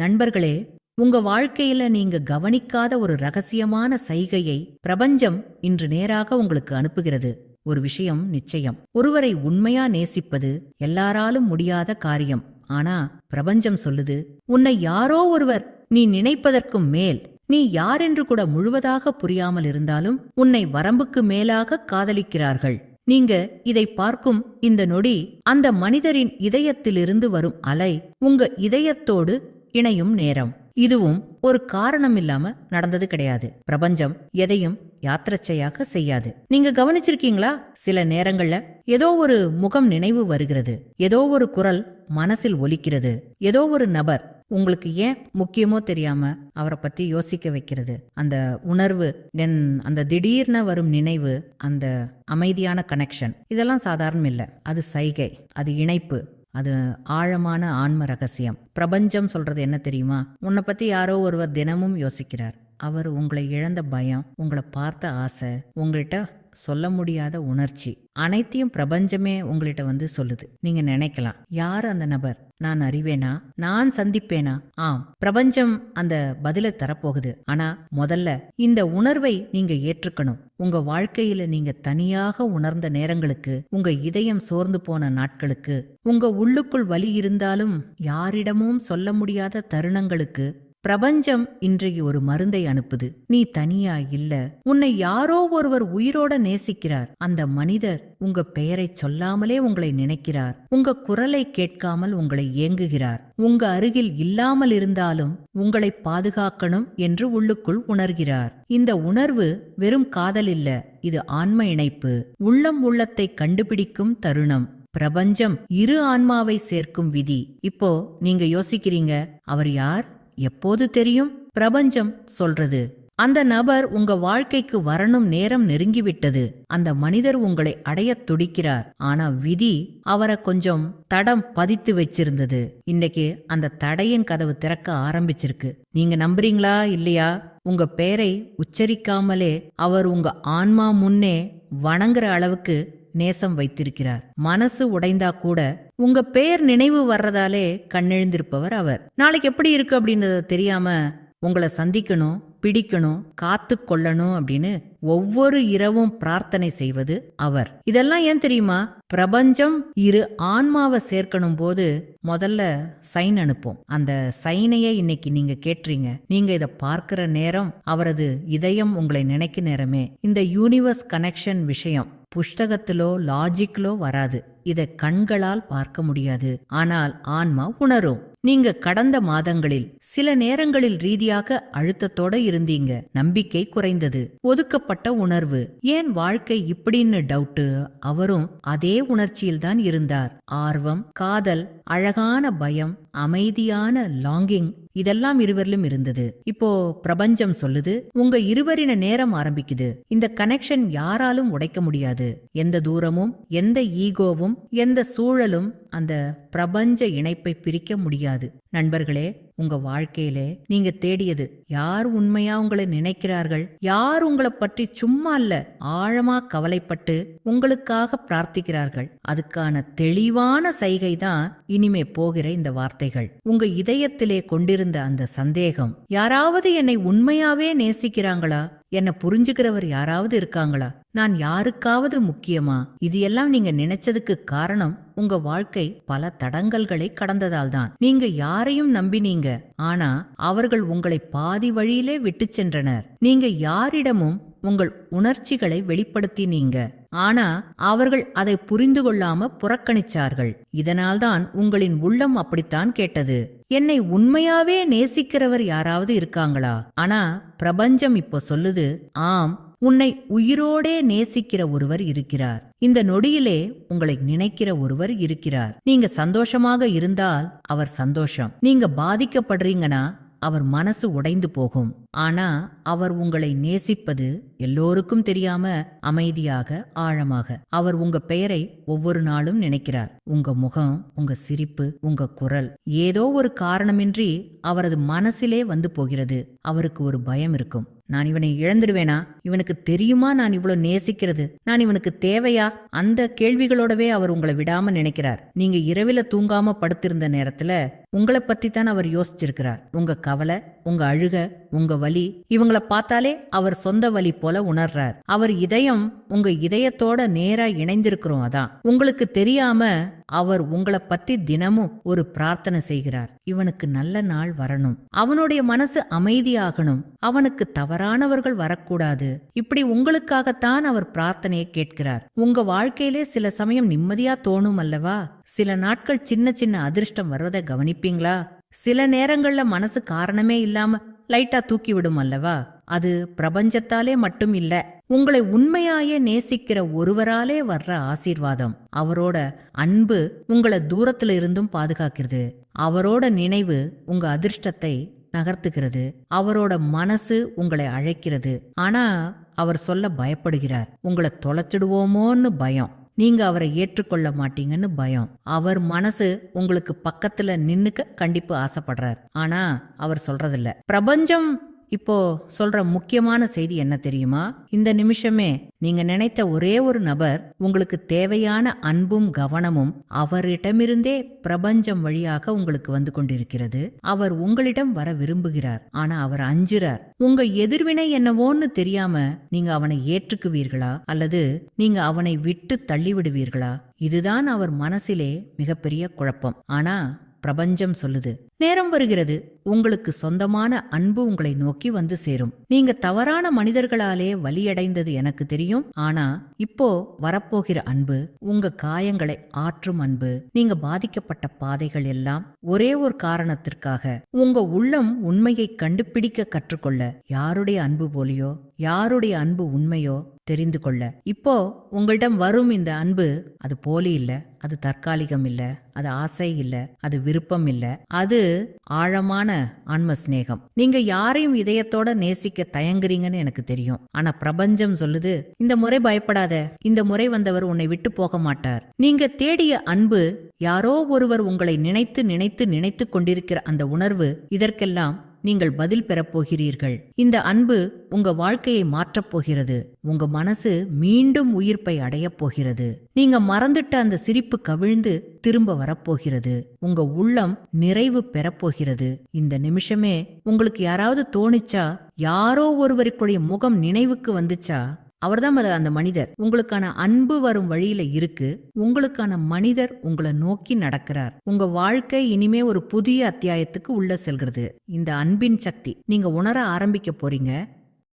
நண்பர்களே உங்க வாழ்க்கையில நீங்க கவனிக்காத ஒரு ரகசியமான சைகையை பிரபஞ்சம் இன்று நேராக உங்களுக்கு அனுப்புகிறது. ஒரு விஷயம் நிச்சயம். ஒருவரை உண்மையா நேசிப்பது எல்லாராலும் முடியாத காரியம். ஆனா பிரபஞ்சம் சொல்லுது உன்னை யாரோ ஒருவர் நீ நினைப்பதற்கும் மேல் நீ யாரென்று கூட முழுவதாக புரியாமல் இருந்தாலும் உன்னை வரம்புக்கு மேலாக காதலிக்கிறார்கள். நீங்க இதை பார்க்கும் இந்த நொடி அந்த மனிதரின் இதயத்திலிருந்து வரும் அலை உங்க இதயத்தோடு இணையும் நேரம். இதுவும் ஒரு காரணம் இல்லாம நடந்தது கிடையாது. பிரபஞ்சம் எதையும் யாத்திரச்சையாக செய்யாது. நீங்க கவனிச்சிருக்கீங்களா? சில நேரங்கள்ல ஏதோ ஒரு முகம் நினைவு வருகிறது. ஏதோ ஒரு குரல் மனசில் ஒலிக்கிறது. ஏதோ ஒரு நபர் உங்களுக்கு ஏன் முக்கியமோ தெரியாம அவரை பத்தி யோசிக்க வைக்கிறது. அந்த உணர்வு தென் அந்த திடீர்னு வரும் நினைவு அந்த அமைதியான கனெக்ஷன் இதெல்லாம் சாதாரணம் இல்லை அது சைகை அது இணைப்பு. அது ஆழமான ஆன்ம ரகசியம். பிரபஞ்சம் சொல்றது என்ன தெரியுமா? உன்னை பத்தி யாரோ ஒருவர் தினமும் யோசிக்கிறார். அவர் உங்களை இழந்த பயம் உங்களை பார்த்த ஆசை உங்கள்கிட்ட சொல்ல முடியாத உணர்ச்சி அனைத்தையும் பிரபஞ்சமே உங்கள்கிட்ட வந்து சொல்லுது. நீங்க நினைக்கலாம் யார் அந்த நபர்? நான் அறிவேனா? நான் சந்திப்பேனா? ஆம் பிரபஞ்சம் அந்த பதிலை தரப்போகுது. ஆனா முதல்ல இந்த உணர்வை நீங்க ஏற்றுக்கணும். உங்க வாழ்க்கையில நீங்க தனியாக உணர்ந்த நேரங்களுக்கு உங்க இதயம் சோர்ந்து போன நாட்களுக்கு உங்க உள்ளுக்குள் வலி இருந்தாலும் யாரிடமும் சொல்ல முடியாத தருணங்களுக்கு பிரபஞ்சம் இன்றைக்கு ஒரு மருந்தை அனுப்புது. நீ தனியா இல்ல. உன்னை யாரோ ஒருவர் உயிரோட நேசிக்கிறார். அந்த மனிதர் உங்க பெயரை சொல்லாமலே உங்களை நினைக்கிறார். உங்க குரலை கேட்காமல் உங்களை ஏங்குகிறார். உங்க அருகில் இல்லாமல் இருந்தாலும் உங்களை பாதுகாக்கணும் என்று உள்ளுக்குள் உணர்கிறார். இந்த உணர்வு வெறும் காதல் இல்ல இது ஆன்ம இணைப்பு. உள்ளம் உள்ளத்தை கண்டுபிடிக்கும் தருணம். பிரபஞ்சம் இரு ஆன்மாவை சேர்க்கும் விதி. இப்போ நீங்க யோசிக்கிறீங்க அவர் யார்? எப்போது தெரியும்? பிரபஞ்சம் சொல்றது. அந்த நபர் உங்க வாழ்க்கைக்கு வரணும் நேரம் நெருங்கிவிட்டது. அந்த மனிதர் உங்களை அடையத் துடிக்கிறார். ஆனா விதி அவரை கொஞ்சம் தடம் பதித்து வச்சிருந்தது. இன்னைக்கு அந்த தடையின் கதவு திறக்க ஆரம்பிச்சிருக்கு. நீங்க நம்புறீங்களா? இல்லையா? உங்க பெயரை உச்சரிக்காமலே அவர் உங்க ஆன்மா முன்னே வணங்குற அளவுக்கு நேசம் வைத்திருக்கிறார். மனசு உடைந்தா கூட உங்க பெயர் நினைவு வர்றதாலே கண்ணெழுந்திருப்பவர் அவர். நாளைக்கு எப்படி இருக்கு அப்படின்றத தெரியாம உங்களை சந்திக்கணும் பிடிக்கணும் காத்து கொள்ளணும் அப்படின்னு ஒவ்வொரு இரவும் பிரார்த்தனை செய்வது அவர். இதெல்லாம் ஏன் தெரியுமா? பிரபஞ்சம் இரு ஆன்மாவை சேர்க்கணும் போது முதல்ல சைன் அனுப்பும். அந்த சைனையே இன்னைக்கு நீங்க கேட்டுறீங்க நீங்க இதை பார்க்கிற நேரம் அவரது இதயம் உங்களை நினைக்க நேரமே. இந்த யூனிவர்ஸ் கனெக்ஷன் விஷயம். புஸ்தகத்திலோ லாஜிக்லோ வராது. இதை கண்களால் பார்க்க முடியாது. ஆனால் ஆன்மா உணரும். நீங்க கடந்த மாதங்களில் சில நேரங்களில் ரீதியாக அழுத்தத்தோட இருந்தீங்க. நம்பிக்கை குறைந்தது. ஒதுக்கப்பட்ட உணர்வு. ஏன் வாழ்க்கை இப்படின்னு டவுட்டு அவரும் அதே உணர்ச்சியில்தான் இருந்தார். ஆர்வம் காதல் அழகான பயம் அமைதியான லாங்கிங் இதெல்லாம் இருவரிலும் இருந்தது. இப்போ பிரபஞ்சம் சொல்லுது உங்க இருவரின நேரம் ஆரம்பிக்குது. இந்த கனெக்ஷன் யாராலும் உடைக்க முடியாது. எந்த தூரமும் எந்த ஈகோவும் எந்த சூழலும் அந்த பிரபஞ்ச இணைப்பை பிரிக்க முடியாது. நண்பர்களே உங்க வாழ்க்கையிலே நீங்க தேடியது யார் உண்மையா உங்களை நினைக்கிறார்கள்? யார் உங்களை பற்றி சும்மா இல்ல ஆழமா கவலைப்பட்டு உங்களுக்காக பிரார்த்திக்கிறார்கள்? அதுக்கான தெளிவான சைகை தான் இனிமே போகிற இந்த வார்த்தைகள். உங்க இதயத்திலே கொண்டிருந்த அந்த சந்தேகம் யாராவது என்னை உண்மையாவே நேசிக்கிறாங்களா? என்ன புரிஞ்சுக்கிறவர் யாராவது இருக்காங்களா? நான் யாருக்காவது முக்கியமா? இது எல்லாம் நீங்க நினைச்சதுக்கு காரணம் உங்க வாழ்க்கை பல தடங்கல்களை கடந்ததால் தான். நீங்க யாரையும் நம்பினீங்க ஆனா அவர்கள் உங்களை பாதி வழியிலே விட்டு சென்றனர். நீங்க யாரிடமும் உங்கள் உணர்ச்சிகளை வெளிப்படுத்தினீங்க. ஆனா அவர்கள் அதை புரிந்து கொள்ளாம புறக்கணிச்சார்கள். இதனால்தான் உங்களின் உள்ளம் அப்படித்தான் கேட்டது. என்னை உண்மையாவே நேசிக்கிறவர் யாராவது இருக்காங்களா? ஆனா பிரபஞ்சம் இப்போ சொல்லுது ஆம் உன்னை உயிரோடே நேசிக்கிற ஒருவர் இருக்கிறார். இந்த நொடியிலே உங்களை நினைக்கிற ஒருவர் இருக்கிறார். நீங்க சந்தோஷமாக இருந்தால் அவர் சந்தோஷம். நீங்க பாதிக்கப்படுறீங்கன்னா அவர் மனசு உடைந்து போகும். ஆனா அவர் உங்களை நேசிப்பது எல்லோருக்கும் தெரியாம அமைதியாக ஆழமாக. அவர் உங்க பெயரை ஒவ்வொரு நாளும் நினைக்கிறார். உங்க முகம் உங்க சிரிப்பு உங்க குரல் ஏதோ ஒரு காரணமின்றி அவரது மனசிலே வந்து போகிறது. அவருக்கு ஒரு பயம் இருக்கும். நான் இவனை இழந்துடுவேனா? இவனுக்கு தெரியுமா நான் இவ்வளவு நேசிக்கிறது? நான் இவனுக்கு தேவையா? அந்த கேள்விகளோடவே அவர் உங்களை விடாம நினைக்கிறார். நீங்க இரவில தூங்காம படுத்திருந்த நேரத்துல உங்களை பத்தி தான் அவர் யோசிச்சிருக்கிறார். உங்க கவலை உங்க அழுக உங்க வலி இவங்கள பார்த்தாலே அவர் சொந்த வலி போல உணர்றார். அவர் இதயம் உங்க இதயத்தோட நேரா இணைந்திருக்கிறோம் அதான். உங்களுக்கு தெரியாம அவர் உங்களை பத்தி தினமும் ஒரு பிரார்த்தனை செய்கிறார். இவனுக்கு நல்ல நாள் வரணும். அவனுடைய மனசு அமைதியாகணும். அவனுக்கு தவறானவர்கள் வரக்கூடாது. இப்படி உங்களுக்காகத்தான் அவர் பிரார்த்தனையை கேட்கிறார். உங்க வாழ்க்கையிலே சில சமயம் நிம்மதியா தோணும் அல்லவா? சில நாட்கள் சின்ன சின்ன அதிர்ஷ்டம் வருவதை கவனிப்பீங்களா? சில நேரங்கள்ல மனசு காரணமே இல்லாம லைட்டா தூக்கி விடும் அல்லவா? அது பிரபஞ்சத்தாலே மட்டும் இல்ல உங்களை உண்மையாயே நேசிக்கிற ஒருவராலே வர்ற ஆசீர்வாதம். அவரோட அன்பு உங்களை தூரத்துல இருந்தும் பாதுகாக்கிறது. அவரோட நினைவு உங்க அதிர்ஷ்டத்தை நகர்த்துகிறது. அவரோட மனசு உங்களை அழைக்கிறது. ஆனா அவர் சொல்ல பயப்படுகிறார். உங்களை தொலைச்சிடுவோமோன்னு பயம். நீங்க அவரை ஏற்றுக்கொள்ள மாட்டீங்கன்னு பயம். அவர் மனசு உங்களுக்கு பக்கத்துல நின்னுக்க கண்டிப்பு ஆசைப்படுறார். ஆனா அவர் சொல்றதில்ல. பிரபஞ்சம் இப்போ சொல்ற முக்கியமான செய்தி என்ன தெரியுமா? இந்த நிமிஷமே நீங்க நினைத்த ஒரே ஒரு நபர் உங்களுக்கு தேவையான அன்பும் கவனமும் அவரிடமிருந்தே பிரபஞ்சம் வழியாக உங்களுக்கு வந்து கொண்டிருக்கிறது. அவர் உங்களிடம் வர விரும்புகிறார். ஆனா அவர் அஞ்சுறார். உங்க எதிர்வினை என்னவோன்னு தெரியாம நீங்க அவனை ஏற்றுக்குவீர்களா? அல்லது நீங்க அவனை விட்டு தள்ளிவிடுவீர்களா? இதுதான் அவர் மனசிலே மிகப்பெரிய குழப்பம். ஆனா பிரபஞ்சம் சொல்லுது. நேரம் வருகிறது. உங்களுக்கு சொந்தமான அன்பு உங்களை நோக்கி வந்து சேரும். நீங்க தவறான மனிதர்களாலே வலியடைந்தது எனக்கு தெரியும். ஆனா இப்போ வரப்போகிற அன்பு உங்க காயங்களை ஆற்றும் அன்பு நீங்க பாதிக்கப்பட்ட பாதைகள் எல்லாம் ஒரே ஒரு காரணத்திற்காக உங்க உள்ளம் உண்மையை கண்டுபிடிக்க கற்றுக்கொள்ள யாருடைய அன்பு போலியோ யாருடைய அன்பு உண்மையோ தெரிந்து கொள்ள. இப்போ உங்கள்டம் வரும் இந்த அன்பு அது போலி இல்ல அது தற்காலிகம் இல்ல அது ஆசை இல்ல அது விருப்பம் இல்ல அது ஆழமான ஆன்ம சிநேகம். நீங்க யாரையும் இதயத்தோட நேசிக்க தயங்குறீங்கன்னு எனக்கு தெரியும். ஆனா பிரபஞ்சம் சொல்லுது இந்த முறை பயப்படாத இந்த முறை வந்தவர் உன்னை விட்டு போக மாட்டார். நீங்க தேடிய அன்பு யாரோ ஒருவர் உங்களை நினைத்து நினைத்து நினைத்து கொண்டிருக்கிற அந்த உணர்வு இதற்கெல்லாம் நீங்கள் பதில் பெறப்போகிறீர்கள் இந்த அன்பு உங்க வாழ்க்கையை மாற்றப் போகிறது. உங்க மனசு மீண்டும் உயிர்ப்பை அடையப் போகிறது. நீங்க மறந்துட்ட அந்த சிரிப்பு கவிழ்ந்து திரும்ப வரப்போகிறது உங்க உள்ளம் நிறைவு பெறப்போகிறது இந்த நிமிஷமே உங்களுக்கு யாராவது தோணிச்சா யாரோ ஒருவருக்குடைய முகம் நினைவுக்கு வந்துச்சா அவர்தான் அந்த மனிதர். உங்களுக்கான அன்பு வரும் வழியில இருக்கு. உங்களுக்கான மனிதர் உங்களை நோக்கி நடக்கிறார். உங்க வாழ்க்கை இனிமே ஒரு புதிய அத்தியாயத்துக்கு உள்ள செல்கிறது. இந்த அன்பின் சக்தி நீங்க உணர ஆரம்பிக்க போறீங்க.